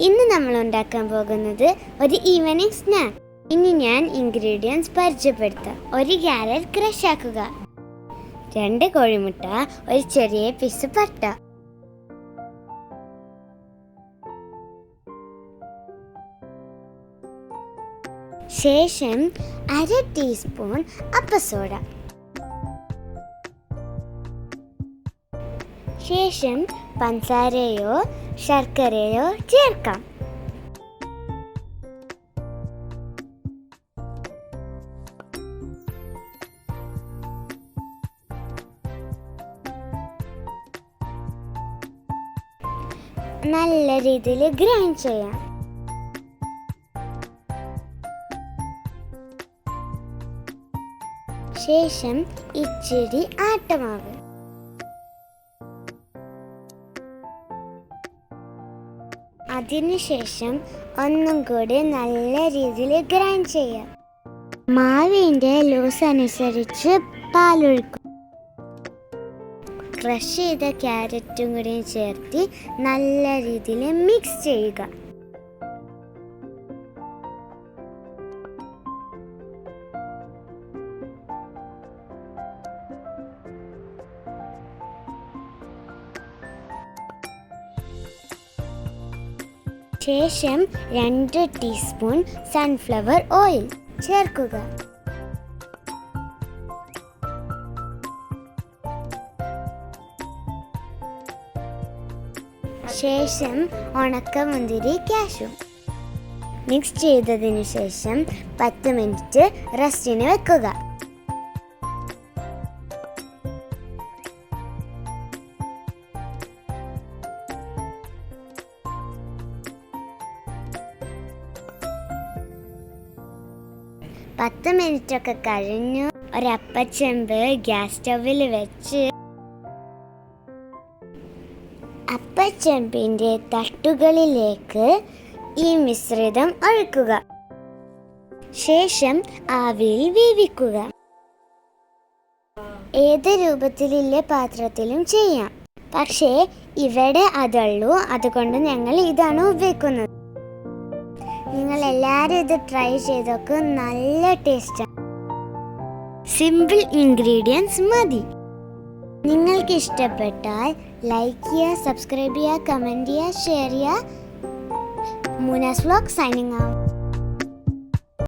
ഇന്ന് നമ്മൾ ഉണ്ടാക്കാൻ പോകുന്നത് ഒരു ഈവനിങ് സ്നാക്ക് ഇനി ഞാൻ ഇൻഗ്രീഡിയൻസ് പരിചയപ്പെടുത്താം. ഒരു ക്യാരറ്റ് ക്രഷ് ആക്കുക. രണ്ട് കോഴിമുട്ട ഒരു ചെറിയ പീസ് പട്ട. ശേഷം അര ടീസ്പൂൺ അപ്പസോഡ. ശേഷം പഞ്ചസാരയോ ശർക്കരയോ ചേർക്കാം. നല്ല രീതിയിൽ ഗ്രൈൻഡ് ചെയ്യാം. ശേഷം ഇച്ചിരി ആട്ടമാവ്. അതിനുശേഷം ഒന്നും കൂടി നല്ല രീതിയിൽ ഗ്രൈൻഡ് ചെയ്യാം. മാവിന്റെ ലൂസ് അനുസരിച്ച് പാലൊഴിക്കും. ക്രഷ് ചെയ്ത ക്യാരറ്റും കൂടി ചേർത്ത് നല്ല രീതിയിൽ മിക്സ് ചെയ്യുക. ശേഷം രണ്ട് ടീസ്പൂൺ സൺഫ്ലവർ ഓയിൽ ചേർക്കുക. ശേഷം ഉണക്കമുന്തിരി ക്യാഷു മിക്സ് ചെയ്തതിനു ശേഷം പത്ത് മിനിറ്റ് റെസ്റ്റിന് വെക്കുക. പത്ത് മിനിറ്റ് ഒക്കെ കഴിഞ്ഞു ഒരപ്പച്ചെമ്പ് ഗ്യാസ് സ്റ്റവിൽ വെച്ച്. അപ്പച്ചെമ്പിന്റെ തട്ടുകളിലേക്ക് ഈ മിശ്രിതം ഒഴിക്കുക. ശേഷം ആവിയിൽ വേവിക്കുക. ഏത് രൂപത്തിലുള്ള പാത്രത്തിലും ചെയ്യാം. പക്ഷേ ഇവിടെ അതുള്ളൂ. അതുകൊണ്ട് ഞങ്ങൾ ഇതാണ് ഉപയോഗിക്കുന്നത്. നിങ്ങൾ എല്ലാവരും ഇത് ട്രൈ ചെയ്തൊക്കെ നല്ല ടേസ്റ്റാണ് സിമ്പിൾ ഇൻഗ്രീഡിയൻസ് മതി. നിങ്ങൾക്ക് ഇഷ്ടപ്പെട്ടാൽ ലൈക്ക് ചെയ്യുക സബ്സ്ക്രൈബ് ചെയ്യുക കമന്റ് ചെയ്യുക ഷെയർ ചെയ്യുക. മൂനാസ് വ്ലോഗ് സൈനിങ് ആവും